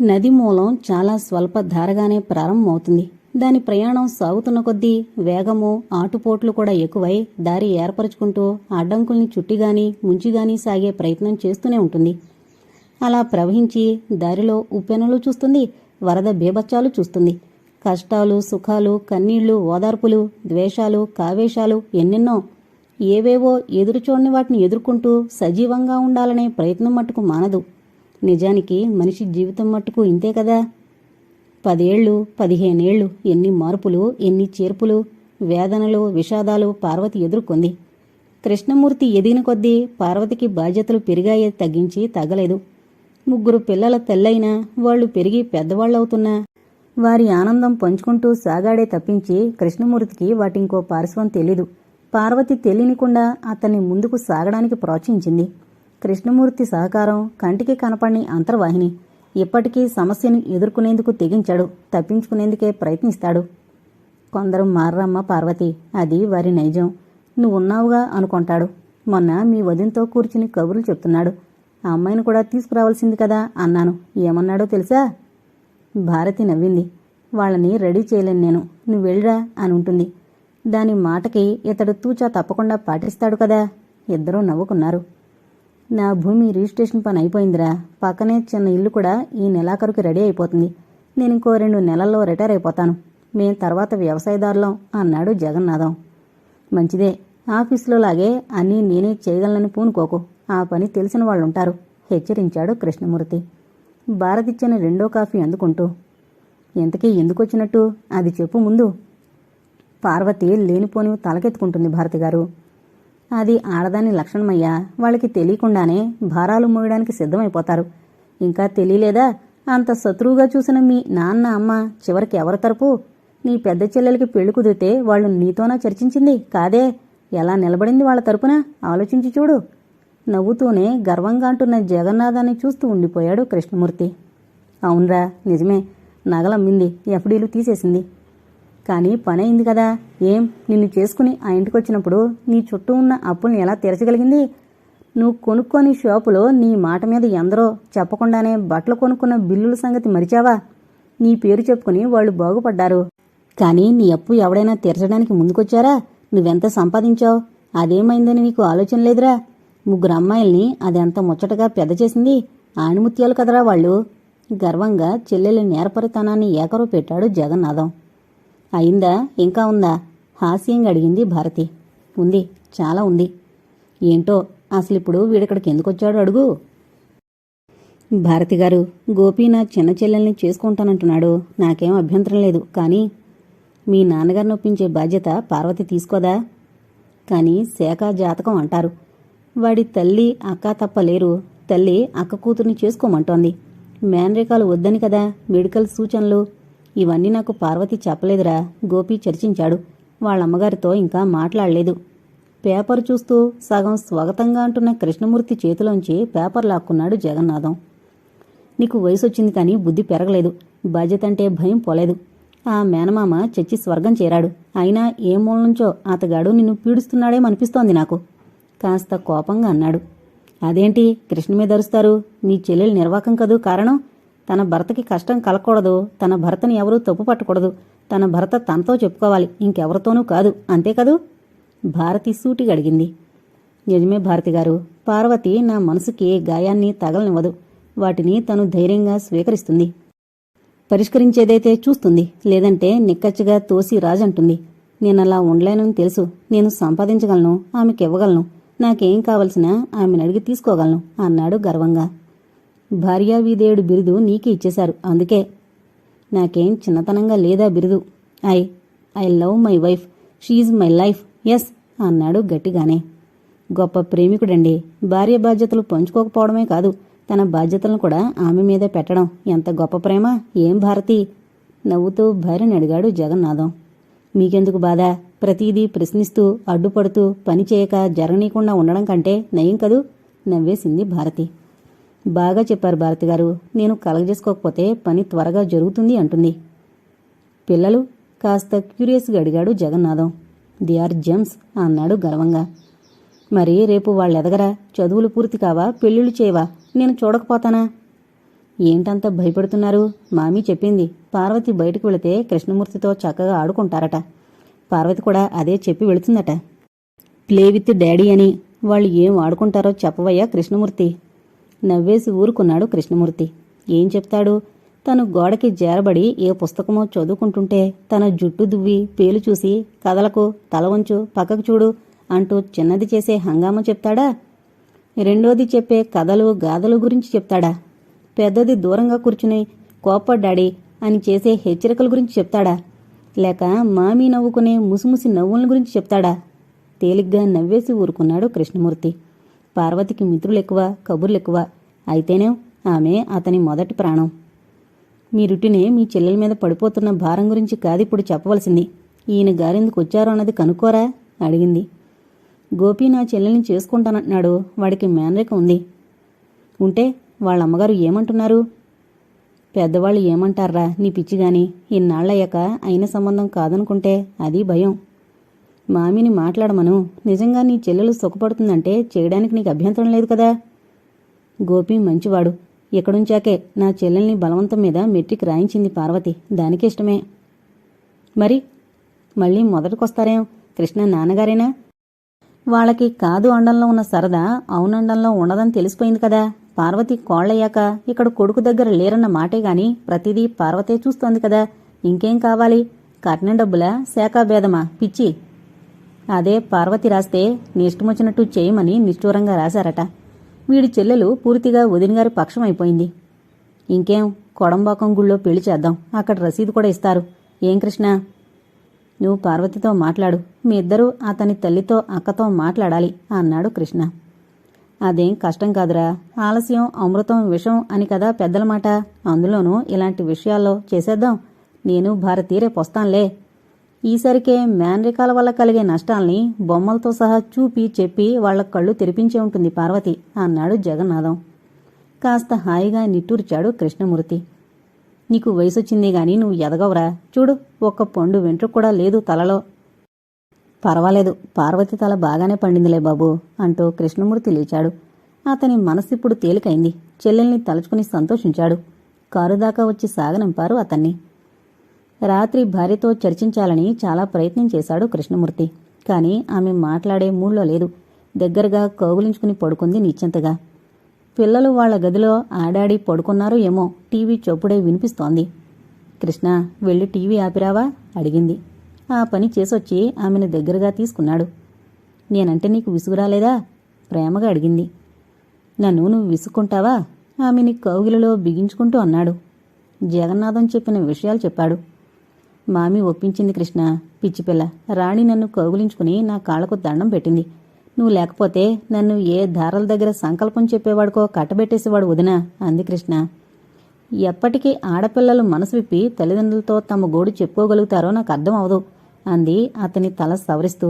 నది మూలం చాలా స్వల్ప ధారగానే ప్రారంభమవుతుంది. దాని ప్రయాణం సాగుతున్న కొద్దీ వేగము ఆటుపోట్లు కూడా ఎక్కువై దారి ఏర్పరచుకుంటూ అడ్డంకుల్ని చుట్టిగాని ముంచిగాని సాగే ప్రయత్నం చేస్తూనే ఉంటుంది. అలా ప్రవహించి దారిలో ఉప్పెనలు చూస్తుంది వరద బీభత్సాలు చూస్తుంది. కష్టాలు సుఖాలు కన్నీళ్ళు ఓదార్పులు ద్వేషాలు కావేశాలు ఎన్నెన్నో ఏవేవో ఎదురుచూడని వాటిని ఎదుర్కొంటూ సజీవంగా ఉండాలనే ప్రయత్నం మట్టుకు మానదు. నిజానికి మనిషి జీవితం మట్టుకు ఇంతే కదా? పదేళ్ళు పదిహేనేళ్ళు ఎన్ని మార్పులు ఎన్ని చేర్పులు వేదనలు విషాదాలు పార్వతి ఎదుర్కొంది. కృష్ణమూర్తి ఎదిగిన కొద్దీ పార్వతికి బాధ్యతలు పెరిగాయే తగ్గించి తగ్గలేదు. ముగ్గురు పిల్లల తెల్లైనా వాళ్ళు పెరిగి పెద్దవాళ్ళవుతున్నా వారి ఆనందం పంచుకుంటూ సాగాడే తప్పించి కృష్ణమూర్తికి వాటింకో పార్శ్వం తెలీదు. పార్వతి తెలియనికుండా అతన్ని ముందుకు సాగడానికి ప్రోత్సహించింది. కృష్ణమూర్తి సహకారం కంటికి కనపడని అంతర్వాహిని. ఇప్పటికీ సమస్యను ఎదుర్కొనేందుకు తెగించాడు తప్పించుకునేందుకే ప్రయత్నిస్తాడు. కొందరు మారమ్మ పార్వతి అది వారి నైజం. నువ్వున్నావుగా అనుకుంటాడు. మొన్న మీ వదినతో కూర్చుని కబుర్లు చెప్తున్నాడు. ఆ అమ్మాయిని కూడా తీసుకురావాల్సింది కదా అన్నాను. ఏమన్నాడో తెలుసా? భారతి నవ్వింది. వాళ్ళని రెడీ చేయలేను నేను. నువ్వు వెళ్ళరా అని ఉంటుంది దాని మాటకి ఇతడు తూచా తప్పకుండా పాటిస్తాడు కదా? ఇద్దరూ నవ్వుకున్నారు. నా భూమి రిజిస్ట్రేషన్ పని అయిపోయిందిరా. పక్కనే చిన్న ఇల్లు కూడా ఈ నెలాఖరుకి రెడీ అయిపోతుంది. నేను ఇంకో రెండు నెలల్లో రిటైర్ అయిపోతాను. మేం తర్వాత వ్యవసాయదారులం అన్నాడు జగన్నాథం. మంచిదే. ఆఫీసులో లాగే అన్నీ నేనే చేయగలనని పూనుకోకు. ఆ పని తెలిసిన వాళ్ళుంటారు. హెచ్చరించాడు కృష్ణమూర్తి. భారతిచ్చిన రెండో కాఫీ అందుకుంటూ. ఇంతకీ ఎందుకొచ్చినట్టు? అది చెప్పు ముందు. పార్వతి లేనిపోని తలకెత్తుకుంటుంది భారతి గారు అది ఆడదాని లక్షణమయ్యా. వాళ్ళకి తెలియకుండానే భారాలు మోయడానికి సిద్ధమైపోతారు. ఇంకా తెలియలేదా? అంత శత్రువుగా చూసిన మీ నాన్న అమ్మ చివరికి ఎవరి తరపు? నీ పెద్ద చెల్లెలకి పెళ్ళి కుదిరితే వాళ్ళు నీతోనా చర్చించింది కాదే? ఎలా నిలబడింది వాళ్ళ తరపున? ఆలోచించి చూడు. నవ్వుతూనే గర్వంగా అంటున్న జగన్నాథాన్ని చూస్తూ ఉండిపోయాడు కృష్ణమూర్తి. అవునరా నిజమే. నగలమ్మింది ఎఫ్డీలు తీసేసింది. కానీ పని అయింది కదా. ఏం? నిన్ను చేసుకుని ఆ ఇంటికి వచ్చినప్పుడు నీ చుట్టూ ఉన్న అప్పుల్ని ఎలా తీర్చగలిగింది? నువ్వు కొనుక్కొని షాపులో నీ మాట మీద ఎందరో చెప్పకుండానే బట్టలు కొనుక్కున్న బిల్లుల సంగతి మరిచావా? నీ పేరు చెప్పుకుని వాళ్ళు బాగుపడ్డారు. కానీ నీ అప్పు ఎవడైనా తీర్చడానికి ముందుకొచ్చారా? నువ్వెంత సంపాదించావు? అదేమైందని నీకు ఆలోచన లేదురా? ముగ్గురు అమ్మాయిల్ని అదెంత ముచ్చటగా పెద్ద చేసింది ఆణిముత్యాలు కదరా వాళ్ళు. గర్వంగా చెల్లెలి నేరపరితనాన్ని ఏకరు పెట్టాడు జగన్నాథం. అయిందా? ఇంకా ఉందా? హాస్యంగా అడిగింది భారతి. ఉంది. చాలా ఉంది. ఏంటో? అసలు ఇప్పుడు వీడిక్కడికి ఎందుకు వచ్చాడు అడుగు? భారతి గారు గోపి నా చిన్న చెల్లెల్ని చేసుకుంటానంటున్నాడు. నాకేం అభ్యంతరం లేదు. కానీ మీ నాన్నగారిని ఒప్పించే బాధ్యత పార్వతి తీసుకోదా? కానీ శాఖ జాతకం అంటారు. వాడి తల్లి అక్క తప్ప లేరు. తల్లి అక్క కూతుర్ని చేసుకోమంటోంది. మేనరేఖలు వద్దని కదా? మెడికల్ సూచనలు? ఇవన్నీ నాకు పార్వతి చెప్పలేదురా. గోపి చర్చించాడు. వాళ్ళమ్మగారితో ఇంకా మాట్లాడలేదు. పేపర్ చూస్తూ సగం స్వాగతంగా అంటున్న కృష్ణమూర్తి చేతిలోంచి పేపర్ లాక్కున్నాడు జగన్నాథం. నీకు వయసు వచ్చింది కానీ బుద్ధి పెరగలేదు. బాధ్యత అంటే భయం పోలేదు. ఆ మేనమామ చచ్చి స్వర్గం చేరాడు. అయినా ఏ మూల నుంచో అతగాడు నిన్ను పీడుస్తున్నాడేమనిపిస్తోంది నాకు? కాస్త కోపంగా అన్నాడు. అదేంటి కృష్ణ మీద అరుస్తారు? మీ చెల్లెలు నిర్వాకం కదూ కారణం? తన భర్తకి కష్టం కలగకూడదు. తన భర్తని ఎవరూ తప్పు పట్టకూడదు. తన భర్త తనతో చెప్పుకోవాలి. ఇంకెవరితోనూ కాదు. అంతే కదూ? భారతి సూటిగా అడిగింది నిజమే భారతి గారు. పార్వతి నా మనసుకి గాయాన్ని తగలనివ్వదు. వాటిని తను ధైర్యంగా స్వీకరిస్తుంది. పరిష్కరించేదైతే చూస్తుంది. లేదంటే నిక్కచ్చిగా తోసి రాజంటుంది. నేనలా ఉండలేనని తెలుసు. నేను సంపాదించగలను. ఆమెకి ఇవ్వగలను నాకేం కావలసినా ఆమెను అడిగి తీసుకోగలను. అన్నాడు గర్వంగా. భార్యావిదేయుడు బిరుదు నీకే ఇచ్చేశారు. అందుకే నాకేం చిన్నతనంగా లేదా బిరుదు? I I love my wife. She my life. Yes అన్నాడు గట్టిగానే. గొప్ప ప్రేమికుడండి. భార్య బాధ్యతలు పంచుకోకపోవడమే కాదు తన బాధ్యతలను కూడా ఆమె మీద పెట్టడం. ఎంత గొప్ప ప్రేమ? ఏం భారతి? నవ్వుతూ భార్యని అడిగాడు జగన్నాథం. మీకెందుకు బాధ? ప్రతీదీ ప్రశ్నిస్తూ అడ్డుపడుతూ పని చేయక జరగనీయకుండా ఉండడం కంటే నయం కదూ? నవ్వేసింది భారతి. బాగా చెప్పారు భారతి గారు. నేను కలగజేసుకోకపోతే పని త్వరగా జరుగుతుంది అంటుంది. పిల్లలు కాస్త క్యూరియస్గా అడిగాడు జగన్నాథం. ది ఆర్ జెమ్స్ అన్నాడు గర్వంగా. మరి రేపు వాళ్ళెదగరా? చదువులు పూర్తి కావా? పెళ్ళిళ్ళు చేయవా? నేను చూడకపోతానా? ఏంటంత భయపడుతున్నారు? మామీ చెప్పింది. పార్వతి బయటకు వెళితే కృష్ణమూర్తితో చక్కగా ఆడుకుంటారట. పార్వతి కూడా అదే చెప్పి వెళుతుందట. ప్లే విత్ డాడీ అని వాళ్ళు ఏం ఆడుకుంటారో చెప్పవయ్యా కృష్ణమూర్తి. నవ్వేసి ఊరుకున్నాడు కృష్ణమూర్తి. ఏం చెప్తాడు? తను గోడకి జారబడి ఏ పుస్తకమో చదువుకుంటుంటే తన జుట్టు దువ్వి పేలు చూసి కదలకు తల వంచు పక్కకు చూడు అంటూ చిన్నది చేసే హంగామా చెప్తాడా? రెండోది చెప్పే కథలు గాథలు గురించి చెప్తాడా? పెద్దది దూరంగా కూర్చుని కోపడ్డాడి అని చేసే హెచ్చరికల గురించి చెప్తాడా? లేక మామీ నవ్వుకునే ముసిముసి నవ్వుల గురించి చెప్తాడా? తేలిగ్గా నవ్వేసి ఊరుకున్నాడు కృష్ణమూర్తి. పార్వతికి మిత్రులెక్కువ కబుర్లెక్కువ. అయితేనే ఆమె అతని మొదటి ప్రాణం. మీరుటినే మీ చెల్లెల మీద పడిపోతున్న భారం గురించి కాదిప్పుడు చెప్పవలసింది. ఈయన గారెందుకు వచ్చారో అన్నది కనుక్కోరా? అడిగింది. గోపి నా చెల్లెల్ని చేసుకుంటానంటున్నాడు. వాడికి మేనరిక ఉంది. ఉంటే వాళ్ళ అమ్మగారు ఏమంటున్నారు? పెద్దవాళ్ళు ఏమంటారా నీ పిచ్చిగాని? ఇన్నాళ్ళయ్యాక అయిన సంబంధం కాదనుకుంటే అది భయం. మామిని మాట్లాడమను. నిజంగా నీ చెల్లెలు సుఖపడుతుందంటే చేయడానికి నీకు అభ్యంతరం లేదు కదా? గోపి మంచివాడు. ఇక్కడుంచాకే నా చెల్లెల్ని బలవంతం మీద మెట్రిక్ రాయించింది పార్వతి. దానికి ఇష్టమే. మరి మళ్ళీ మొదటికొస్తారేం? కృష్ణ నాన్నగారేనా? వాళ్ళకి కాదు అండంలో ఉన్న సరదా అవునండంలో ఉండదని తెలిసిపోయింది కదా. పార్వతి కోళ్ళయ్యాక ఇక్కడ కొడుకు దగ్గర లేరన్న మాటే గాని ప్రతిదీ పార్వతే చూస్తోంది కదా. ఇంకేం కావాలి? కట్నం డబ్బులా? శాఖాభేదమా? పిచ్చి. అదే పార్వతి రాస్తే నీ ఇష్టమొచ్చినట్టు చేయమని నిష్ఠూరంగా రాశారట. వీడి చెల్లెలు పూర్తిగా వదినగారి పక్షం అయిపోయింది. ఇంకేం కొడంబాకం గుళ్ళో పెళ్ళి చేద్దాం. అక్కడ రసీదు కూడా ఇస్తారు. ఏం కృష్ణ? నువ్వు పార్వతితో మాట్లాడు. మీ ఇద్దరూ అతని తల్లితో అక్కతో మాట్లాడాలి అన్నాడు కృష్ణ. అదేం కష్టం కాదురా. ఆలస్యం అమృతం విషం అని కదా పెద్దల మాట. అందులోనూ ఇలాంటి విషయాల్లో చేసేద్దాం. నేను భారతీ రేపొస్తాన్లే ఈసరికే మేనరికాల వల్ల కలిగే నష్టాల్ని బొమ్మలతో సహా చూపి చెప్పి వాళ్ళ కళ్ళు తెరిపించే ఉంటుంది పార్వతి అన్నాడు జగన్నాథం. కాస్త హాయిగా నిట్టూర్చాడు కృష్ణమూర్తి. నీకు వయసొచ్చింది గాని నువ్వు ఎదగవరా. చూడు ఒక్క పండు వెంట్రుక కూడా లేదు తలలో. పర్వాలేదు పార్వతి తల బాగానే పండిందిలే బాబు అంటూ కృష్ణమూర్తి లేచాడు. అతని మనసిప్పుడు తేలికైంది. చెల్లెల్ని తలుచుకుని సంతోషించాడు. కారు దాకా వచ్చి సాగనంపారు అతన్ని. రాత్రి భార్యతో చర్చించాలని చాలా ప్రయత్నం చేశాడు కృష్ణమూర్తి. కాని ఆమె మాట్లాడే మూడ్లో లేదు. దగ్గరగా కౌగులించుకుని పడుకుంది నిశ్చింతగా. పిల్లలు వాళ్ళ గదిలో ఆడాడి పడుకున్నారో ఏమో టీవీ చొప్పుడే వినిపిస్తోంది. కృష్ణ వెళ్ళి టీవీ ఆపిరావా? అడిగింది. ఆ పని చేసొచ్చి ఆమెను దగ్గరగా తీసుకున్నాడు. నేనంటే నీకు విసుగురాలేదా? ప్రేమగా అడిగింది. నన్ను నువ్వు విసుక్కుంటావా? ఆమెని కౌగిలిలో బిగించుకుంటూ అన్నాడు. జగన్నాథం చెప్పిన విషయాలు చెప్పాడు. మామి ఒప్పించింది కృష్ణ. పిచ్చిపిల్ల రాణి నన్ను కౌగులించుకుని నా కాళ్ళకు దండం పెట్టింది. నువ్వు లేకపోతే నన్ను ఏ దారాల దగ్గర సంకల్పం చెప్పేవాడికో కట్టబెట్టేసేవాడు వదినా అంది కృష్ణ. ఎప్పటికీ ఆడపిల్లలు మనసు విప్పి తల్లిదండ్రులతో తమ గోడు చెప్పుకోగలుగుతారో నాకు అర్థం అవదు అంది అతని తల సవరిస్తూ.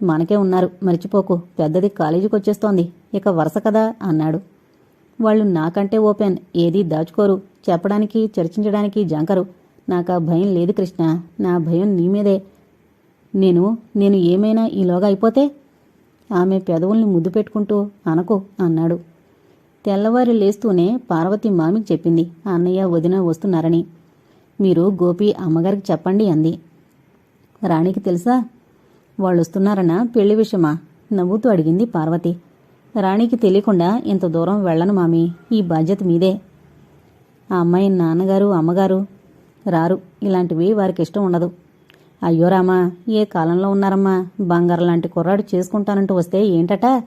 మనకే ఉన్నారు మర్చిపోకు పెద్దది కాలేజీకి వచ్చేస్తోంది ఇక వరుస కదా అన్నాడు. వాళ్ళు నాకంటే ఓపెన్ ఏదీ దాచుకోరు చెప్పడానికి చర్చించడానికి జంకరు. నాకు ఆ భయం లేదు కృష్ణ. నా భయం నీ మీదే. నేను నేను ఏమైనా ఈలోగా అయిపోతే ఆమె పెదవుల్ని ముద్దు పెట్టుకుంటూ అనకు అన్నాడు. తెల్లవారి లేస్తూనే పార్వతి మామికి చెప్పింది. అన్నయ్య వదిన వస్తున్నారని. మీరు గోపి అమ్మగారికి చెప్పండి అంది. రాణికి తెలుసా? వాళ్ళు వస్తున్నారన్న పెళ్ళి విషయమా? నవ్వుతూ అడిగింది పార్వతి. రాణికి తెలియకుండా ఇంత దూరం వెళ్ళను మామి. ఈ బాధ్యత మీదే. ఆ అమ్మాయి నాన్నగారు అమ్మగారు రారు. ఇలాంటివి వారికి ఇష్టం ఉండదు. అయ్యో రామా ఏ కాలంలో ఉన్నారమ్మా? బంగారం లాంటి కుర్రాడు చేసుకుంటానంటూ వస్తే ఏంటట?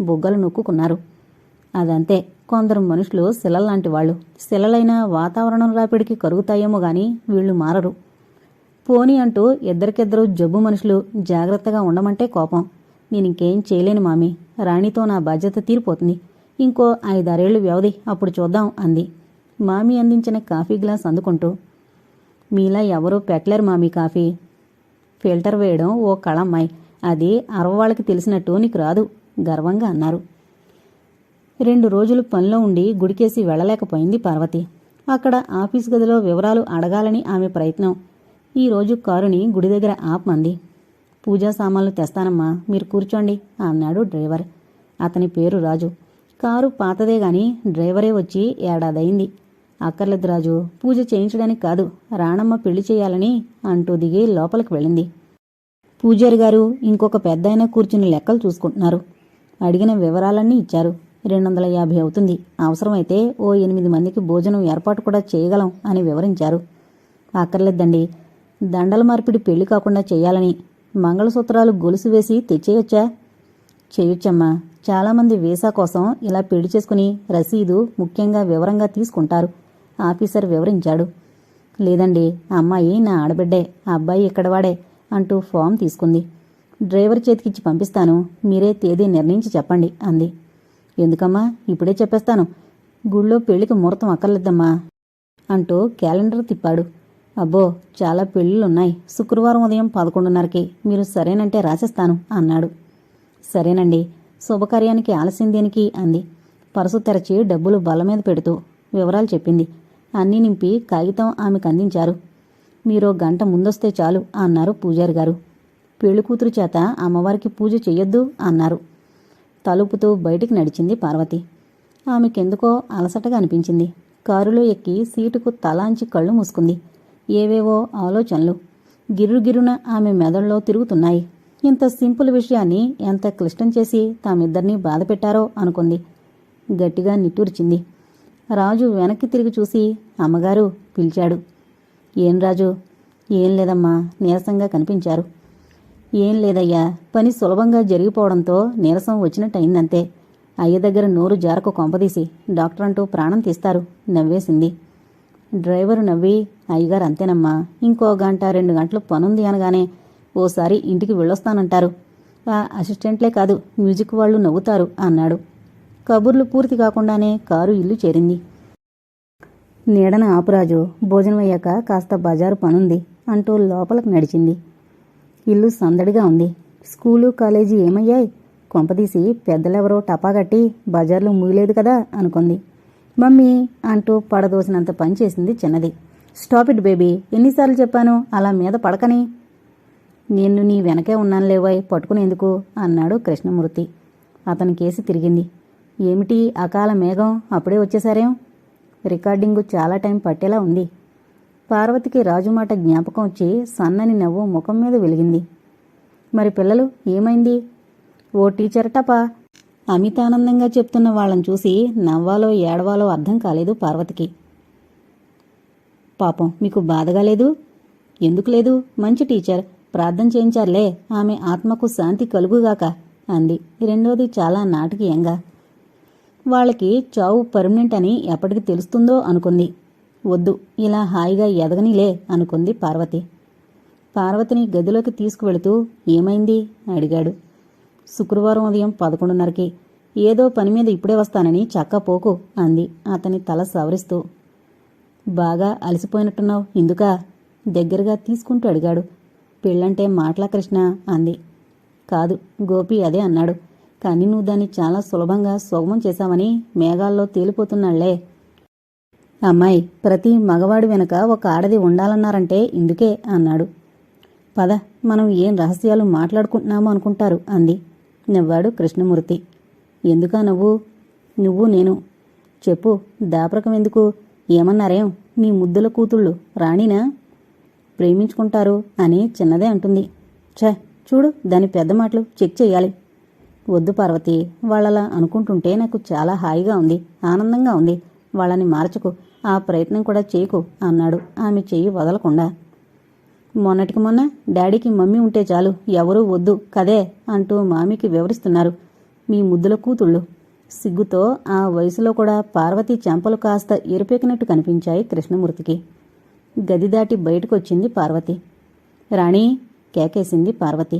బుగ్గలు నొక్కుకున్నారు. అదంతే. కొందరు మనుషులు శిలల్లాంటి వాళ్ళు. శిలలైన వాతావరణం రాపిడికి కరుగుతాయేమో గాని వీళ్ళు మారరు. పోని అంటూ ఇద్దరికిద్దరు జబ్బు మనుషులు జాగ్రత్తగా ఉండమంటే కోపం. నేను ఇంకేం చేయలేను మామి. రాణితో నా బాధ్యత తీరిపోతుంది. ఇంకో ఐదారేళ్ళు వ్యవధి అప్పుడు చూద్దాం అంది. మామి అందించిన కాఫీ గ్లాస్ అందుకుంటూ మీలా ఎవరూ పెట్టలేరు మామీ కాఫీ. ఫిల్టర్ వేయడం ఓ కళమ్మాయి. అది అరవవాళ్ళకి తెలిసినట్టు నీకు రాదు గర్వంగా అన్నారు. రెండు రోజులు పనిలో ఉండి గుడికేసి వెళ్ళలేకపోయింది పార్వతి. అక్కడ ఆఫీస్ గదిలో వివరాలు అడగాలని ఆమె ప్రయత్నం. ఈరోజు కారుని గుడి దగ్గర ఆపమంది. పూజా సామాన్లు తెస్తానమ్మా మీరు కూర్చోండి అన్నాడు డ్రైవర్. అతని పేరు రాజు. కారు పాతదే గాని డ్రైవరే వచ్చి ఏడాదైంది అక్కర్లేదు రాజు పూజ చేయించడానికి కాదు రాణమ్మ పెళ్ళి చేయాలని అంటూ దిగి లోపలికి వెళ్ళింది. పూజారి గారు ఇంకొక పెద్దాయన కూర్చుని లెక్కలు చూసుకుంటున్నారు. అడిగిన వివరాలన్నీ ఇచ్చారు. రెండు వందల యాభై అవుతుంది. అవసరమైతే ఓ ఎనిమిది మందికి భోజనం ఏర్పాటు కూడా చేయగలం అని వివరించారు. అక్కర్లేదండి. దండల మార్పిడి పెళ్ళి కాకుండా చేయాలని మంగళసూత్రాలు గొలుసు వేసి తెచ్చేయొచ్చా? చేయొచ్చమ్మా. చాలామంది వీసా కోసం ఇలా పెళ్ళి చేసుకుని రసీదు ముఖ్యంగా వివరంగా తీసుకుంటారు. ఆఫీసర్ వివరించాడు. లేదండి అమ్మాయి నా ఆడబిడ్డే ఆ అబ్బాయి ఇక్కడవాడే అంటూ ఫామ్ తీసుకుంది. డ్రైవర్ చేతికిచ్చి పంపిస్తాను మీరే తేదీ నిర్ణయించి చెప్పండి అంది. ఎందుకమ్మా ఇప్పుడే చెప్పేస్తాను. గుళ్ళో పెళ్ళికి ముహూర్తం అక్కర్లేద్దమ్మా అంటూ క్యాలెండర్ తిప్పాడు. అబ్బో చాలా పెళ్ళిళ్ళున్నాయి. శుక్రవారం ఉదయం పదకొండున్నరకి మీరు సరేనంటే రాసేస్తాను అన్నాడు. సరేనండి శుభకార్యానికి ఆలస్యం దేనికి? అంది. పరసు తెరచి డబ్బులు బల్ల మీద పెడుతూ వివరాలు చెప్పింది. అన్నీ నింపి కాగితం ఆమెకు అందించారు. మీరు గంట ముందొస్తే చాలు అన్నారు పూజారి గారు. పెళ్ళి కూతురు చేత అమ్మవారికి పూజ చెయ్యొద్దు అన్నారు. తలుపుతూ బయటికి నడిచింది పార్వతి. ఆమెకెందుకో అలసటగా అనిపించింది. కారులో ఎక్కి సీటుకు తలాంచి కళ్ళు మూసుకుంది. ఏవేవో ఆలోచనలు. గిర్రుగిరున ఆమె మెదడులో తిరుగుతున్నాయి. ఇంత సింపుల్ విషయాన్ని ఎంత క్లిష్టం చేసి తామిద్దరినీ బాధపెట్టారో అనుకుంది. గట్టిగా నిట్టూర్చింది. రాజు వెనక్కి తిరిగి చూసి అమ్మగారు పిలిచాడు. ఏం రాజు? ఏం లేదమ్మా నీరసంగా కనిపించారు. ఏం లేదయ్యా పని సులభంగా జరిగిపోవడంతో నీరసం వచ్చినట్టయిందంతే. అయ్య దగ్గర నోరు జారకు కొంపదీసి డాక్టర్ అంటూ ప్రాణం తీస్తారు నవ్వేసింది. డ్రైవరు నవ్వి అయ్యగారు అంతేనమ్మా ఇంకో గంట రెండు గంటలు పనుంది అనగానే ఓసారి ఇంటికి వెళ్ళొస్తానంటారు. ఆ అసిస్టెంట్లే కాదు మ్యూజిక్ వాళ్ళు నవ్వుతారు అన్నాడు. కబుర్లు పూర్తి కాకుండానే కారు ఇల్లు చేరింది. నీడన ఆపురాజు భోజనం అయ్యాక కాస్త బజారు పనుంది అంటూ లోపలకు నడిచింది. ఇల్లు సందడిగా ఉంది. స్కూలు కాలేజీ ఏమయ్యాయి? కొంపదీసి పెద్దలెవరో టపాగట్టి బజార్లో మూయలేదు కదా అనుకుంది. మమ్మీ అంటూ పడదోసినంత పని చేసింది చిన్నది. స్టాప్ ఇట్ బేబీ ఎన్నిసార్లు చెప్పాను అలా మీద పడకని? నేను నీ వెనకే ఉన్నాను లేవాయ్ పట్టుకునేందుకు అన్నాడు కృష్ణమూర్తి. అతని కేసి తిరిగింది. ఏమిటి అకాల మేఘం? అప్పుడే వచ్చేసారేం రికార్డింగు చాలా టైం పట్టేలా ఉంది. పార్వతికి రాజు మాట జ్ఞాపకం వచ్చి సన్నని నవ్వు ముఖం మీద వెలిగింది. మరి పిల్లలు ఏమైంది? ఓ టీచర్ టపా అమితానందంగా చెప్తున్న వాళ్ళని చూసి నవ్వాలో ఏడవాలో అర్థం కాలేదు పార్వతికి. పాపం మీకు బాధగా లేదు? ఎందుకు లేదు? మంచి టీచర్. ప్రార్థన చేయించారులే. ఆమె ఆత్మకు శాంతి కలుగుగాక అంది. రెండోది చాలా నాటకీయంగా. వాళ్ళకి చావు పర్మనెంట్ అని ఎప్పటికి తెలుస్తుందో అనుకుంది. వద్దు ఇలా హాయిగా ఎదగనిలే అనుకుంది పార్వతి. పార్వతిని గదిలోకి తీసుకువెళుతూ ఏమైంది? అడిగాడు. శుక్రవారం ఉదయం పదకొండున్నరకి. ఏదో పని మీద ఇప్పుడే వస్తానని చక్కపోకు అంది. అతని తల సవరిస్తూ. బాగా అలసిపోయినట్టున్నావు ఇందుకా? దగ్గరగా తీసుకుంటూ అడిగాడు. పెళ్ళంటే మాటలా కృష్ణ అంది. కాదు గోపి అదే అన్నాడు. కానీ నువ్వు దాన్ని చాలా సులభంగా సుగమం చేశావని మేఘాల్లో తేలిపోతున్నాళ్ళే. అమ్మాయి ప్రతి మగవాడు వెనక ఒక ఆడది ఉండాలన్నారంటే ఇందుకే అన్నాడు. పద మనం ఏం రహస్యాలు మాట్లాడుకుంటున్నామో అనుకుంటారు అంది. నవ్వాడు కృష్ణమూర్తి. ఎందుకా నువ్వు? నువ్వు నేను. చెప్పు దాపరకం ఎందుకు? ఏమన్నారేం? నీ ముద్దుల కూతుళ్ళు రాణినా? ప్రేమించుకుంటారు అని చిన్నదే అంటుంది. ఛ చూడు దాని పెద్ద మాటలు చెక్ చేయాలి. వద్దు పార్వతి వాళ్ళలా అనుకుంటుంటే నాకు చాలా హాయిగా ఉంది ఆనందంగా ఉంది. వాళ్ళని మార్చకు ఆ ప్రయత్నం కూడా చేయకు అన్నాడు ఆమె చెయ్యి వదలకుండా. మొన్నటికి మొన్న డాడీకి మమ్మీ ఉంటే చాలు ఎవరూ వద్దు కదే అంటూ మామికి వివరిస్తున్నారు మీ ముద్దుల కూతుళ్ళు. సిగ్గుతో ఆ వయసులో కూడా పార్వతి చెంపలు కాస్త ఎరుపెక్కినట్టు కనిపించాయి కృష్ణమూర్తికి. గది దాటి బయటకొచ్చింది పార్వతి. రాణి కేకేసింది పార్వతి.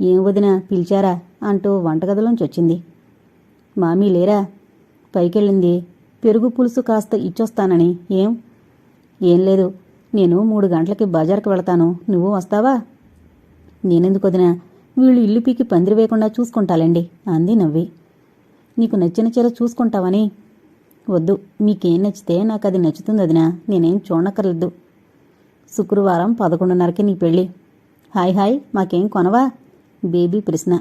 ఏం వదినా పిలిచారా? అంటూ వంటగదిలోంచి వచ్చింది. మామీ లేరా? పైకెళ్ళింది. పెరుగు పులుసు కాస్త ఇచ్చొస్తానని. ఏం? ఏం లేదు. నేను మూడు గంటలకి బజార్కి వెళతాను. నువ్వు వస్తావా? నేనెందుకు వదినా? వీళ్ళు ఇల్లు పీకి పందిరి వేయకుండా చూసుకుంటాలండి అంది నవ్వి. నీకు నచ్చిన చీర చూసుకుంటావని? వద్దు. మీకేం నచ్చితే నాకు అది నచ్చుతుంది వదినా. నేనేం చూడక్కర్లేదు. శుక్రవారం పదకొండున్నరకి నీ పెళ్ళి. Hi hi. మాకేం కొనవా? బేబీ ప్రశ్న.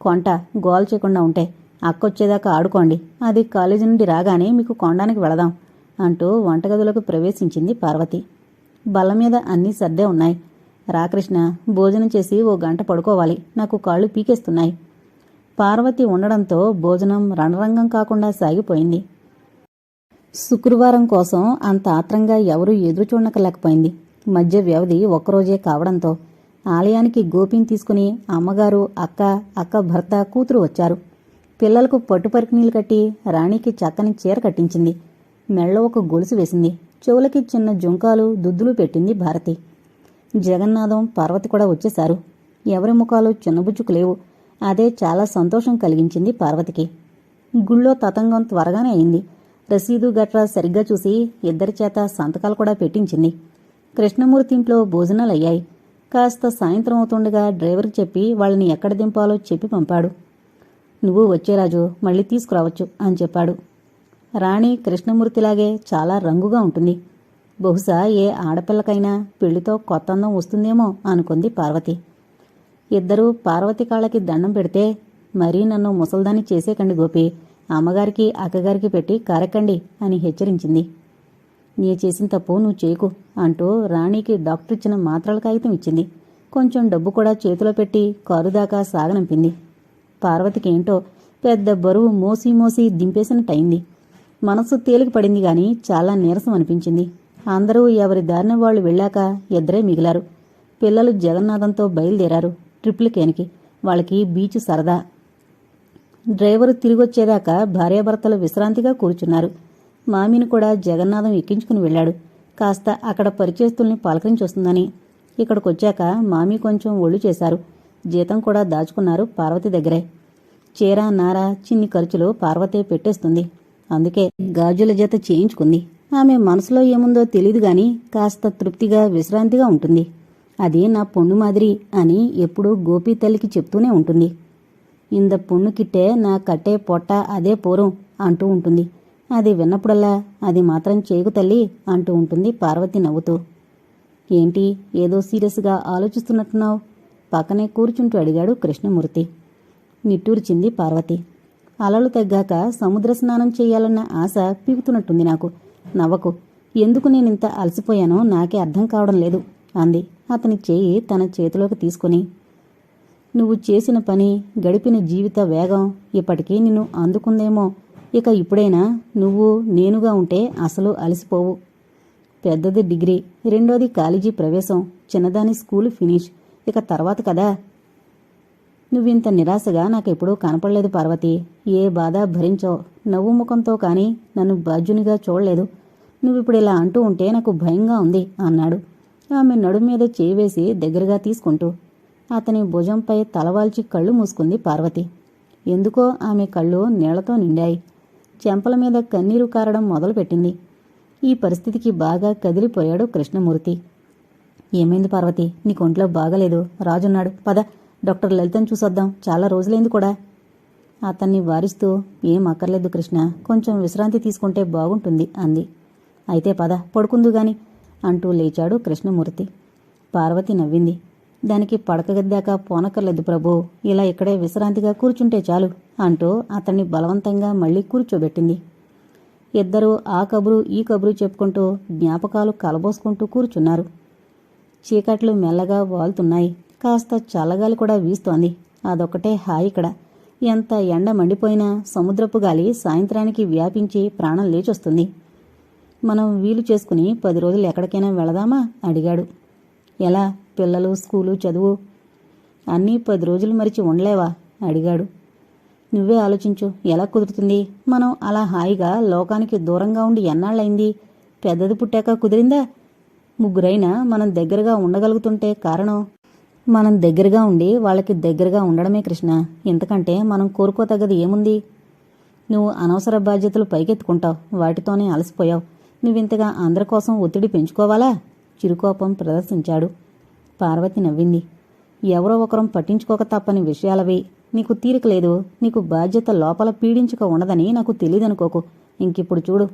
కొంట గోల్ చేయకుండా ఉంటే అక్కొచ్చేదాకా ఆడుకోండి. అది కాలేజీ నుండి రాగానే మీకు కొండానికి వెళదాం అంటూ వంటగదిలోకి ప్రవేశించింది పార్వతి. బల్ల మీద అన్నీ సర్దే ఉన్నాయి. రాకృష్ణ భోజనం చేసి ఓ గంట పడుకోవాలి. నాకు కాళ్ళు పీకేస్తున్నాయి. పార్వతి ఉండడంతో భోజనం రణరంగం కాకుండా సాగిపోయింది. శుక్రవారం కోసం అంత ఆత్రంగా ఎవరూ ఎదురు చూడనకలేకపోయింది మధ్య వ్యవధి ఒక్కరోజే కావడంతో ఆలయానికి గోపిని తీసుకుని అమ్మగారు అక్క అక్క భర్త కూతురు వచ్చారు. పిల్లలకు పట్టుపరికినీలు కట్టి రాణికి చక్కని చీర కట్టించింది. మెళ్ళ ఒక గొలుసు వేసింది. చెవులకి చిన్న జుంకాలు దుద్దులు పెట్టింది భారతి. జగన్నాథం పార్వతి కూడా వచ్చేశారు. ఎవరి ముఖాలు చిన్నబుచ్చుకు లేవు. అదే చాలా సంతోషం కలిగించింది పార్వతికి. గుళ్ళో తతంగం త్వరగానే అయింది. రసీదు గట్రా సరిగ్గా చూసి ఇద్దరి చేత సంతకాలు కూడా పెట్టించింది. కృష్ణమూర్తి ఇంట్లో భోజనాలయ్యాయి. కాస్త సాయంత్రం అవుతుండగా డ్రైవర్కి చెప్పి వాళ్ళని ఎక్కడ దింపాలో చెప్పి పంపాడు. నువ్వు వచ్చేరాజు మళ్ళీ తీసుకురావచ్చు అని చెప్పాడు. రాణి కృష్ణమూర్తిలాగే చాలా రంగుగా ఉంటుంది. బహుశా ఏ ఆడపిల్లకైనా పెళ్ళితో కొత్త అందం వస్తుందేమో అనుకుంది పార్వతి. ఇద్దరూ పార్వతి కాళ్ళకి దండం పెడితే మరీ నన్ను ముసల్దాని చేసేకండి గోపి అమ్మగారికి అక్కగారికి పెట్టి కారకండి అని హెచ్చరించింది. నీ చేసిన తప్పు నువ్వు చేయకు అంటూ రాణికి డాక్టర్ ఇచ్చిన మాత్రల కాగితం ఇచ్చింది. కొంచెం డబ్బు కూడా చేతిలో పెట్టి కారు దాకా సాగనంపింది. పార్వతికి ఏంటో పెద్ద బరువు మోసి మోసి దింపేసినట్టయింది మనసు తేలిక పడింది గాని చాలా నీరసం అనిపించింది. అందరూ ఎవరి దారిన వాళ్ళు వెళ్ళాక ఇద్దరే మిగిలారు. పిల్లలు జగన్నాథంతో బయలుదేరారు ట్రిప్లకేనికి. వాళ్ళకి బీచ్ సరదా. డ్రైవరు తిరిగొచ్చేదాకా భార్యాభర్తలు విశ్రాంతిగా కూర్చున్నారు. మామిని కూడా జగన్నాథం ఎక్కించుకుని వెళ్ళాడు. కాస్త అక్కడ పరిచేస్తుల్ని పలకరించొస్తుందని ఇక్కడికొచ్చాక మామి కొంచెం ఒళ్ళు చేశారు. జీతం కూడా దాచుకున్నారు పార్వతి దగ్గరే. చీర నార చిన్ని ఖర్చులు పార్వతే పెట్టేస్తుంది. అందుకే గాజుల జత చేయించుకుంది. ఆమె మనసులో ఏముందో తెలియదు గాని కాస్త తృప్తిగా విశ్రాంతిగా ఉంటుంది. అది నా పొన్ను మాదిరి అని ఎప్పుడూ గోపి తల్లికి చెప్తూనే ఉంటుంది. ఇంద పొన్నుకిట్టే నా కట్టే పొట్ట అదే పోరం అంటూ ఉంటుంది. అది విన్నప్పుడల్లా అది మాత్రం చేయకు తల్లి అంటూ ఉంటుంది పార్వతి నవ్వుతూ. ఏంటి ఏదో సీరియస్గా ఆలోచిస్తున్నట్టున్నావు? పక్కనే కూర్చుంటూ అడిగాడు కృష్ణమూర్తి. నిట్టూర్చింది పార్వతి. అలలు తగ్గాక సముద్ర స్నానం చేయాలన్న ఆశ పీకుతున్నట్టుంది నాకు. నవ్వకు. ఎందుకు నేనింత అలసిపోయానో నాకే అర్థం కావడం లేదు అంది. అతని చేయి తన చేతిలోకి తీసుకుని. నువ్వు చేసిన పని గడిపిన జీవిత వేగం ఇప్పటికీ నిన్ను అందుకుందేమో ఇక ఇప్పుడైనా నువ్వు నేనుగా ఉంటే అసలు అలసిపోవు. పెద్దది డిగ్రీ రెండోది కాలేజీ ప్రవేశం చిన్నదాని స్కూల్ ఫినిష్. ఇక తర్వాత కదా? నువ్వింత నిరాశగా నాకెప్పుడూ కనపడలేదు పార్వతి. ఏ బాధ భరించో నవ్వు ముఖంతో కాని నన్ను బాధ్యునిగా చూడలేదు. నువ్విప్పుడు ఇలా అంటూ ఉంటే నాకు భయంగా ఉంది అన్నాడు. ఆమె నడుం మీద చేయి వేసి దగ్గరగా తీసుకుంటూ. అతని భుజంపై తలవాల్చి కళ్ళు మూసుకుంది పార్వతి. ఎందుకో ఆమె కళ్ళు నీళ్ళతో నిండాయి. చెంపల మీద కన్నీరు కారడం మొదలుపెట్టింది. ఈ పరిస్థితికి బాగా కదిలిపోయాడు కృష్ణమూర్తి. ఏమైంది పార్వతి? నీకు ఒంట్లో బాగలేదు. రాజున్నాడు. పద డాక్టర్ లలితను చూసొద్దాం. చాలా రోజులైంది కూడా. అతన్ని వారిస్తూ ఏం అక్కర్లేదు కృష్ణ. కొంచెం విశ్రాంతి తీసుకుంటే బాగుంటుంది అంది. అయితే పద పడుకుందు గాని అంటూ లేచాడు కృష్ణమూర్తి. పార్వతి నవ్వింది. దానికి పడకగద్దాక పోనక్కర్లేదు ప్రభు. ఇలా ఇక్కడే విశ్రాంతిగా కూర్చుంటే చాలు అంటూ అతన్ని బలవంతంగా మళ్ళీ కూర్చోబెట్టింది. ఇద్దరూ ఆ కబురు ఈ కబురు చెప్పుకుంటూ జ్ఞాపకాలు కలబోసుకుంటూ కూర్చున్నారు. చీకట్లు మెల్లగా వాలుతున్నాయి కాస్త చల్లగాలి కూడా వీస్తోంది. అదొక్కటే హాయి ఇక్కడ. ఎంత ఎండ మండిపోయినా సముద్రపు గాలి సాయంత్రానికి వ్యాపించి ప్రాణం లేచొస్తుంది. మనం వీలు చేసుకుని పది రోజులు ఎక్కడికైనా వెళదామా? అడిగాడు. ఎలా? పిల్లలు స్కూలు చదువు అన్నీ పది రోజులు మరిచి ఉండలేవా? అడిగాడు. నువ్వే ఆలోచించు ఎలా కుదురుతుంది? మనం అలా హాయిగా లోకానికి దూరంగా ఉండి ఎన్నాళ్ళైంది పెద్దది పుట్టాక కుదిరిందా? ముగ్గురైనా మనం దగ్గరగా ఉండగలుగుతుంటే కారణం? మనం దగ్గరగా ఉండి వాళ్ళకి దగ్గరగా ఉండడమే కృష్ణ. ఇంతకంటే మనం కోరుకోతగ్గది ఏముంది? నువ్వు అనవసర బాధ్యతలు పైకెత్తుకుంటావు వాటితోనే అలసిపోయావు. నువ్వింతగా అందరి కోసం ఒత్తిడి పెంచుకోవాలా? చిరుకోపం ప్రదర్శించాడు. పార్వతి నవ్వింది. ఎవరో ఒకరం పట్టించుకోక తప్పని విషయాలవి. నీకు తీరిక లేదు. నీకు బాధ్యత లోపల పీడించుక ఉండదని నాకు తెలీదనుకోకు. ఇంకిప్పుడు చూడు.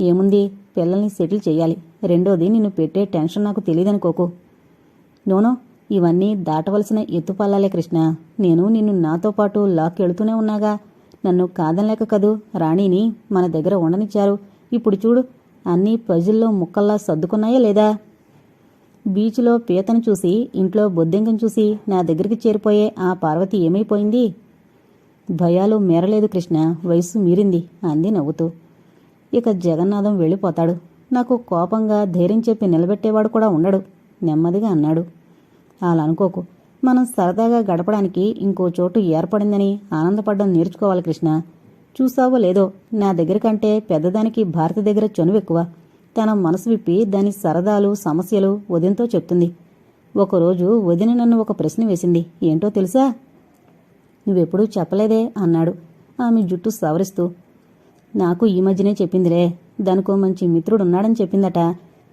ఏముంది? పిల్లల్ని సెటిల్ చేయాలి రెండోది నిన్ను పెట్టే టెన్షన్ నాకు తెలీదనుకోకు. నోనో ఇవన్నీ దాటవలసిన ఎత్తుపల్లాలే కృష్ణ. నేను నిన్ను నాతో పాటు లాక్కెళుతూనే ఉన్నాగా. నన్ను కాదనలేక కదూ? రాణిని మన దగ్గర ఉండనిచ్చారు. ఇప్పుడు చూడు అన్నీ పజిల్లో ముక్కల్లా సర్దుకున్నాయా లేదా? బీచ్లో పీతను చూసి ఇంట్లో బొద్దెంకను చూసి నా దగ్గరికి చేరిపోయే ఆ పార్వతి ఏమైపోయింది? భయాలు మేరలేదు కృష్ణ. వయస్సు మీరింది అంది నవ్వుతూ. ఇక జగన్నాథం వెళ్ళిపోతాడు. నాకు కోపంగా ధైర్యం చెప్పి నిలబెట్టేవాడు కూడా ఉండడు నెమ్మదిగా అన్నాడు. అలా అనుకోకు. మనం సరదాగా గడపడానికి ఇంకో చోటు ఏర్పడిందని ఆనందపడడం నేర్చుకోవాలి కృష్ణ. చూసావో లేదో నా దగ్గర కంటే పెద్దదానికి భారతి దగ్గర చనువు ఎక్కువ తన మనసు విప్పి దాని సరదాలు సమస్యలు వదినతో చెప్తుంది. ఒకరోజు వదిన నన్ను ఒక ప్రశ్న వేసింది. ఏంటో తెలుసా? నువ్వెప్పుడూ చెప్పలేదే అన్నాడు. ఆమె జుట్టు సవరిస్తూ. నాకు ఈ మధ్యనే చెప్పిందిలే. దానికో మంచి మిత్రుడున్నాడని చెప్పిందట.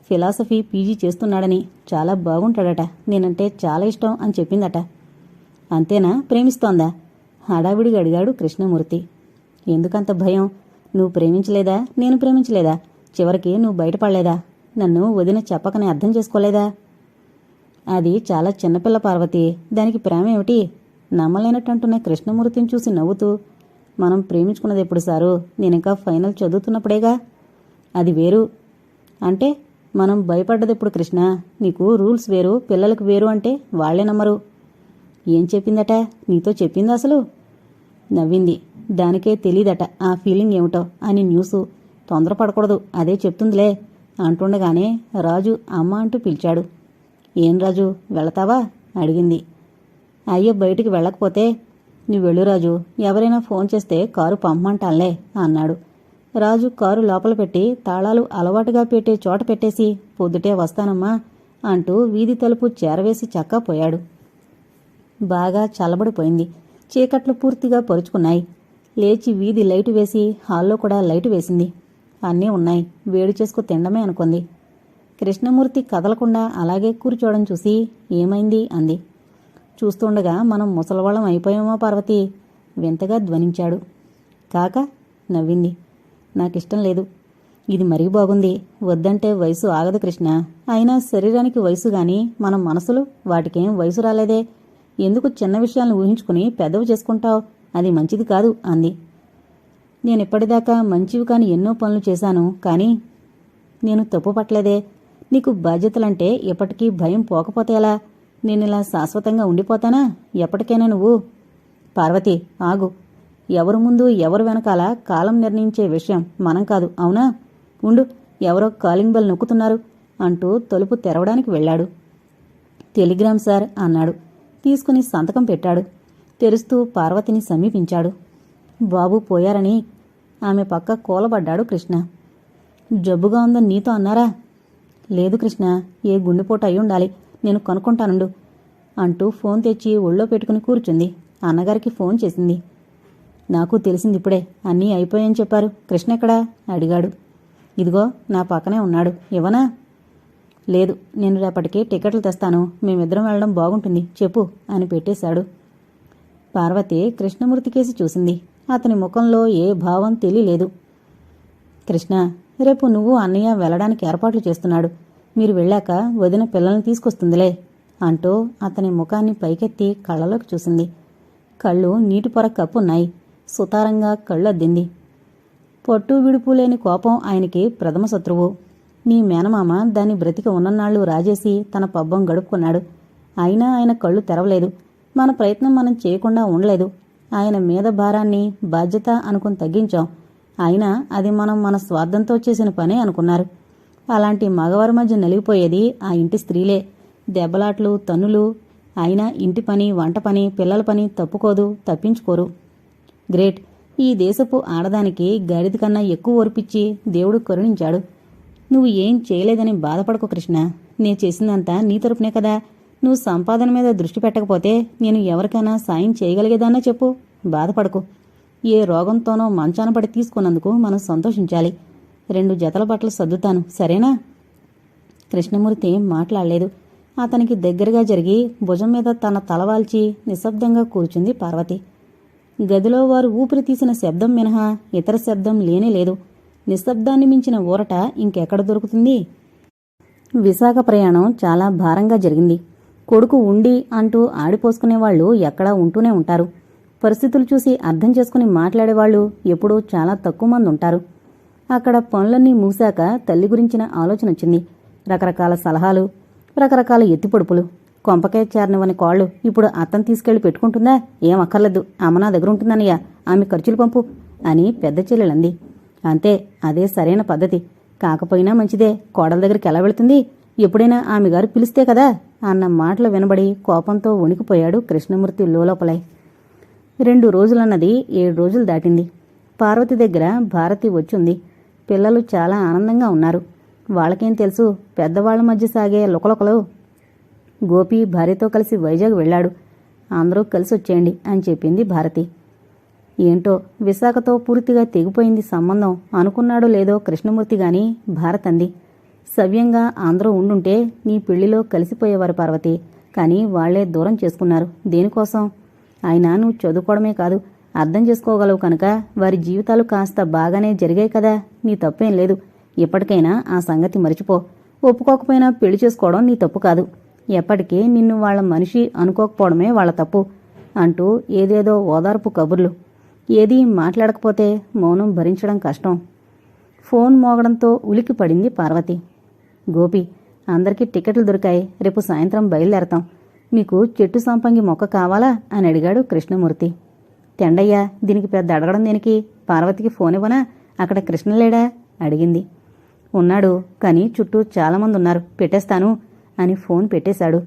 ఫిలాసఫీ పీజీ చేస్తున్నాడని. చాలా బాగుంటాడట. నేనంటే చాలా ఇష్టం అని చెప్పిందట. అంతేనా? ప్రేమిస్తోందా? హడావిడిగా అడిగాడు కృష్ణమూర్తి. ఎందుకంత భయం? నువ్వు ప్రేమించలేదా? నేను ప్రేమించలేదా? చివరికి నువ్వు బయటపడలేదా? నన్ను వదిన చెప్పకనే అర్థం చేసుకోలేదా? అది చాలా చిన్నపిల్ల పార్వతి. దానికి ప్రేమ ఏమిటి? నమ్మలేనట్టంటున్న కృష్ణమూర్తిని చూసి నవ్వుతూ మనం ప్రేమించుకున్నది ఎప్పుడు సారు? నేనింకా ఫైనల్ చదువుతున్నప్పుడేగా? అది వేరు. అంటే మనం భయపడ్డది ఎప్పుడు కృష్ణ? నీకు రూల్స్ వేరు పిల్లలకు వేరు అంటే వాళ్ళే నమ్మరు. ఏం చెప్పిందట? నీతో చెప్పింది అసలు? నవ్వింది. దానికే తెలీదట ఆ ఫీలింగ్ ఏమిటో అని న్యూసు. తొందరపడకూడదు అదే చెప్తుందిలే అంటుండగానే రాజు అమ్మ అంటూ పిలిచాడు. ఏం రాజు వెళతావా? అడిగింది. అయ్యో బయటికి వెళ్ళకపోతే? నువ్వు వెళ్ళు రాజు ఎవరైనా ఫోన్ చేస్తే కారు పంపమంటానులే అన్నాడు. రాజు కారు లోపల పెట్టి తాళాలు అలవాటుగా పెట్టే చోట పెట్టేసి పొద్దుటే వస్తానమ్మా అంటూ వీధి తలుపు చేరవేసి చక్కా పోయాడు. బాగా చల్లబడిపోయింది. చీకట్లు పూర్తిగా పరుచుకున్నాయి. లేచి వీధి లైటు వేసి హాల్లో కూడా లైటు వేసింది. అన్నీ ఉన్నాయి. వేడి చేసుకు తినడమే అనుకుంది. కృష్ణమూర్తి కదలకుండా అలాగే కూర్చోవడం చూసి ఏమైంది అంది. చూస్తుండగా మనం ముసలవాళ్ళం అయిపోయామో పార్వతి? వింతగా ధ్వనించాడు. కాక నవ్వింది. నాకిష్టం లేదు. ఇది మరీ బాగుంది. వద్దంటే వయసు ఆగదు కృష్ణ. అయినా శరీరానికి వయసు గాని మన మనసులు వాటికేం వయసు రాలేదే. ఎందుకు చిన్న విషయాలను ఊహించుకుని పెద్దవి చేసుకుంటావు? అది మంచిది కాదు అంది. నేను ఇప్పటిదాకా మంచివి కాని ఎన్నో పనులు చేశాను కానీ నేను తప్పు పట్టలేదే. నీకు బాధ్యతలంటే ఎప్పటికీ భయం పోకపోతే ఎలా? నేనిలా శాశ్వతంగా ఉండిపోతానా? ఎప్పటికైనా నువ్వు? పార్వతి ఆగు. ఎవరు ముందు ఎవరు వెనకాల కాలం నిర్ణయించే విషయం మనం కాదు అవునా? ఉండు ఎవరో కాలింగ్ బెల్ నొక్కుతున్నారు అంటూ తలుపు తెరవడానికి వెళ్ళాడు. టెలిగ్రామ్ సార్ అన్నాడు. తీసుకుని సంతకం పెట్టాడు. తెరుస్తూ పార్వతిని సమీపించాడు. బాబు పోయారని ఆమె పక్క కూలబడ్డాడు కృష్ణ. జబ్బుగా ఉందని నీతో అన్నారా? లేదు కృష్ణ ఏ గుండెపోటు అయి ఉండాలి నేను కనుక్కుంటానుండు అంటూ ఫోన్ తెచ్చి ఒళ్ళో పెట్టుకుని కూర్చుంది. అన్నగారికి ఫోన్ చేసింది. నాకు తెలిసింది ఇప్పుడే అన్నీ అయిపోయాయని చెప్పారు. కృష్ణ ఎక్కడా? అడిగాడు. ఇదిగో నా పక్కనే ఉన్నాడు. ఇవ్వనా? లేదు నేను రేపటికి టికెట్లు తెస్తాను. మేమిద్దరం వెళ్ళడం బాగుంటుంది. చెప్పు అని పెట్టేశాడు. పార్వతి కృష్ణమూర్తికేసి చూసింది. అతని ముఖంలో ఏ భావం తెలియలేదు. కృష్ణ రేపు నువ్వు అన్నయ్య వెళ్ళడానికి ఏర్పాట్లు చేస్తున్నాడు. మీరు వెళ్ళాక వదిన పిల్లల్ని తీసుకొస్తుందిలే అంటూ అతని ముఖాన్ని పైకెత్తి కళ్ళలోకి చూసింది. కళ్ళు నీటి పొర కప్పున్నాయి. సుతారంగా కళ్ళొద్దింది పొట్టు విడుపు లేని కోపం ఆయనకి ప్రథమ శత్రువు. నీ మేనమామ దాన్ని బ్రతికి ఉన్ననాళ్ళు రాజేసి తన పబ్బం గడుపుకున్నాడు. అయినా ఆయన కళ్ళు తెరవలేదు. మన ప్రయత్నం మనం చేయకుండా ఉండలేదు. ఆయన మీద భారాన్ని బాధ్యత అనుకుని తగ్గించాం. అయినా అది మనం మన స్వార్థంతో చేసిన పనే అనుకున్నారు. అలాంటి మగవారి మధ్య నలిగిపోయేది ఆ ఇంటి స్త్రీలే. దెబ్బలాట్లు తన్నులు. అయినా ఇంటి పని వంట పని పిల్లల పని తప్పుకోదు తప్పించుకోరు. గ్రేట్. ఈ దేశపు ఆడదానికి గాడిద కన్నా ఎక్కువ ఓర్పిచ్చి దేవుడు కరుణించాడు. నువ్వు ఏం చేయలేదని బాధపడకు కృష్ణ. నేను చేసిందంతా నీ తరపునే కదా. నువ్వు సంపాదన మీద దృష్టి పెట్టకపోతే నేను ఎవరికైనా సాయం చేయగలిగేదాన్నా చెప్పు. బాధపడకు. ఏ రోగంతోనో మంచాన పడి తీసుకున్నందుకు మనం సంతోషించాలి. రెండు జతల బట్టలు సర్దుతాను. సరేనా? కృష్ణమూర్తి మాట్లాడలేదు. అతనికి దగ్గరగా జరిగి భుజం మీద తన తలవాల్చి నిశ్శబ్దంగా కూర్చుంది పార్వతి. గదిలో వారు ఊపిరి తీసిన శబ్దం మినహా ఇతర శబ్దం లేనే లేదు. నిశ్శబ్దాన్ని మించిన ఊరట ఇంకెక్కడ దొరుకుతుంది? విశాఖ ప్రయాణం చాలా భారంగా జరిగింది. కొడుకు ఉండి అంటూ ఆడిపోసుకునేవాళ్ళు ఎక్కడా ఉంటూనే ఉంటారు. పరిస్థితులు చూసి అర్థం చేసుకుని మాట్లాడేవాళ్ళు ఎప్పుడూ చాలా తక్కువ మంది ఉంటారు. అక్కడ పనులన్నీ మూసాక తల్లి గురించిన ఆలోచన వచ్చింది. రకరకాల సలహాలు రకరకాల ఎత్తిపొడుపులు. కొంపకే చేరనివని కాళ్ళు ఇప్పుడు అత్తను తీసుకెళ్ళి పెట్టుకుంటుందా? ఏం అక్కర్లేదు. అమ్మ నా దగ్గర ఉంటుందన్నయ్య. ఆమె ఖర్చులు పంపు అని పెద్ద చెల్లెలంది. అంతే అదే సరైన పద్ధతి. కాకపోయినా మంచిదే. కోడల దగ్గరికి ఎలా వెళుతుంది? ఎప్పుడైనా ఆమె గారు పిలిస్తే కదా అన్న మాటలు వినబడి కోపంతో వణికిపోయాడు కృష్ణమూర్తి లోలోపలై. రెండు రోజులన్నది ఏడు రోజులు దాటింది. పార్వతి దగ్గర భారతి వచ్చింది. పిల్లలు చాలా ఆనందంగా ఉన్నారు. వాళ్ళకేం తెలుసు? పెద్దవాళ్ళ మధ్య సాగే లుకలొకలు. గోపి భార్యతో కలిసి వైజాగ్ వెళ్ళాడు. అందరూ కలిసి వచ్చేయండి అని చెప్పింది భారతి. ఏంటో విశాఖతో పూర్తిగా తెగిపోయింది సంబంధం అనుకున్నాడో లేదో కృష్ణమూర్తి గాని భారత్ అంది సవ్యంగా అందరూ ఉండుంటే నీ పెళ్ళిలో కలిసిపోయేవారు పార్వతి. కానీ వాళ్ళే దూరం చేసుకున్నారు. దేనికోసం? ఆయన నువ్వు చదువుకోవడమే కాదు అర్థం చేసుకోగలవు కనుక వారి జీవితాలు కాస్త బాగానే జరిగాయి కదా. నీ తప్పేం లేదు. ఇప్పటికైనా ఆ సంగతి మరిచిపో. ఒప్పుకోకపోయినా పెళ్ళి చేసుకోవడం నీ తప్పు కాదు. ఎప్పటికీ నిన్ను వాళ్ళ మనిషి అనుకోకపోవడమే వాళ్ళ తప్పు అంటూ ఏదేదో ఓదార్పు కబుర్లు. ఏదీ మాట్లాడకపోతే మౌనం భరించడం కష్టం. ఫోన్ మోగడంతో ఉలికి పడింది పార్వతి. గోపి అందరికీ టికెట్లు దొరికాయి. రేపు సాయంత్రం బయలుదేరతాం. మీకు చెట్టు సంపంగి మొక్క కావాలా? అని అడిగాడు కృష్ణమూర్తి. తెండయ్యా దీనికి పెద్ద అడగడం దేనికి? పార్వతికి ఫోన్ ఇవ్వనా? అక్కడ కృష్ణ లేడా? అడిగింది. ఉన్నాడు కానీ చుట్టూ చాలామంది ఉన్నారు. పెట్టేస్తాను అని ఫోన్ పెట్టేశాడు.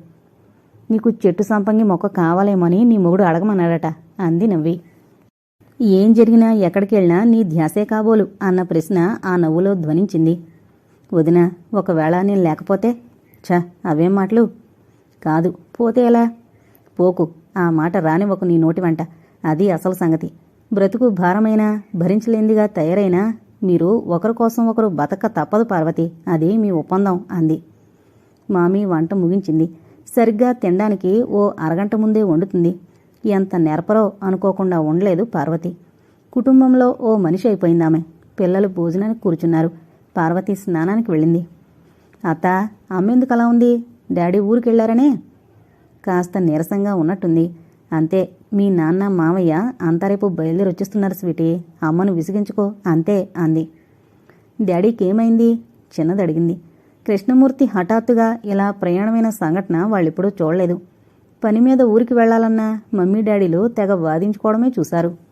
నీకు చెట్టు సంపంగి మొక్క కావాలేమని నీ మొగుడు అడగమన్నాడట అంది నవ్వి. ఏం జరిగినా ఎక్కడికి వెళ్ళినా నీ ధ్యాసే కాబోలు అన్న ప్రశ్న ఆ నవ్వులో ధ్వనించింది. వదిన ఒకవేళ నేను లేకపోతే? ఛ అవేం మాటలు? కాదు. పోతే ఎలా? పోకు. ఆ మాట రానివ్వకు నీ నోటి వెంట. అది అసలు సంగతి. బ్రతుకు భారమైనా భరించలేందిగా తయారైనా మీరు ఒకరి కోసం ఒకరు బతక తప్పదు పార్వతి. అది మీ ఒప్పందం అంది. మామి వంట ముగించింది. సరిగ్గా తినడానికి ఓ అరగంట ముందే వండుతుంది. ఎంత నెరపరో అనుకోకుండా ఉండలేదు పార్వతి. కుటుంబంలో ఓ మనిషి అయిపోయిందామె. పిల్లలు భోజనానికి కూర్చున్నారు. పార్వతి స్నానానికి వెళ్ళింది. అత్త అమ్మ ఎందుకు అలా ఉంది? డాడీ ఊరికెళ్ళారనే? కాస్త నీరసంగా ఉన్నట్టుంది. అంతే మీ నాన్న మావయ్య అంతా రేపు బయలుదేరి వచ్చేస్తున్నారు స్వీటీ. అమ్మను విసిగించుకో అంతే అంది. డాడీకి ఏమైంది? చిన్నది అడిగింది. కృష్ణమూర్తి హఠాత్తుగా ఇలా ప్రయాణమైన సంఘటన వాళ్ళిప్పుడూ చూడలేదు. పని మీద ఊరికి వెళ్ళాలన్నా మమ్మీ డాడీలు తెగ వాదించుకోవడమే చూశారు.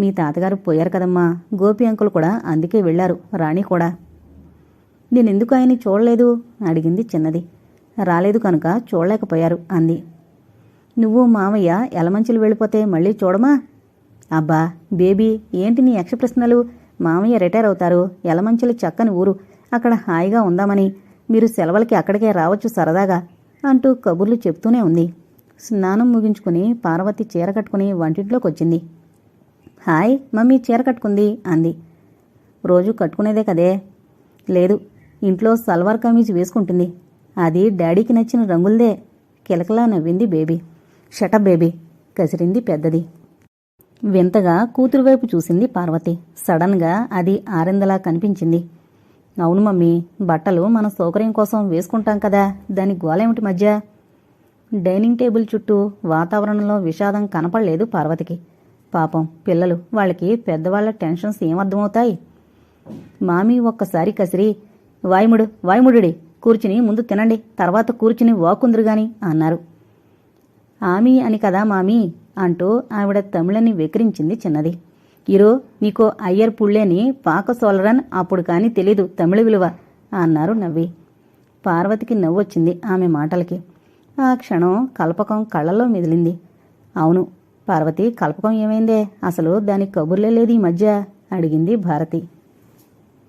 మీ తాతగారు పోయారు కదమ్మా. గోపి అంకుల్ కూడా అందుకే వెళ్ళారు రాణి కూడా. నేనెందుకు ఆయన్ని చూడలేదు? అడిగింది చిన్నది. రాలేదు కనుక చూడలేకపోయారు అంది. నువ్వు మామయ్య ఎలమంచిలు వెళ్ళిపోతే మళ్ళీ చూడమా? అబ్బా బేబీ ఏంటి నీ యక్ష ప్రశ్నలు? మామయ్య రిటైర్ అవుతారు. ఎలమంచులు చక్కని ఊరు. అక్కడ హాయిగా ఉందామని. మీరు సెలవులకి అక్కడికే రావచ్చు సరదాగా అంటూ కబుర్లు చెప్తూనే ఉంది. స్నానం ముగించుకుని పార్వతి చీర కట్టుకుని వంటింట్లోకి వచ్చింది హాయ్ మమ్మీ చీర కట్టుకుంది అంది. రోజు కట్టుకునేదే కదే. లేదు ఇంట్లో సల్వార్ కమీజ్ వేసుకుంటుంది. అది డాడీకి నచ్చిన రంగులదే. కిలకలా నవ్వింది బేబీ. షటప్ బేబీ కసిరింది పెద్దది. వింతగా కూతురు వైపు చూసింది పార్వతి. సడన్గా అది ఆరిందలా కనిపించింది. అవును మమ్మీ బట్టలు మన సౌకర్యం కోసం వేసుకుంటాం కదా దాని గోలేమిటి మధ్య? డైనింగ్ టేబుల్ చుట్టూ వాతావరణంలో విషాదం కనపడలేదు పార్వతికి. పాపం. పిల్లలు వాళ్ళకి పెద్దవాళ్ళ టెన్షన్స్ ఏమర్థమవుతాయి? మామీ ఒక్కసారి కసిరి వాయుముడు వాయుముడుడి కూర్చుని ముందు తినండి తర్వాత కూర్చుని వాకుందురు గాని అన్నారు. ఆమీ అని కదా మామీ అంటూ ఆవిడ తమిళని వెకిరించింది చిన్నది. ఇరో నీకో అయ్యర్ పుళ్ళేని పాక సోలరన్ అప్పుడు కాని తెలీదు తమిళ విలువ అన్నారు నవ్వి. పార్వతికి నవ్వొచ్చింది ఆమె మాటలకి. ఆ క్షణం కల్పకం కళ్ళల్లో మిదిలింది. అవును పార్వతి కల్పకం ఏమైందే? అసలు దానికి కబుర్లే లేదు ఈ మధ్య అడిగింది భారతి.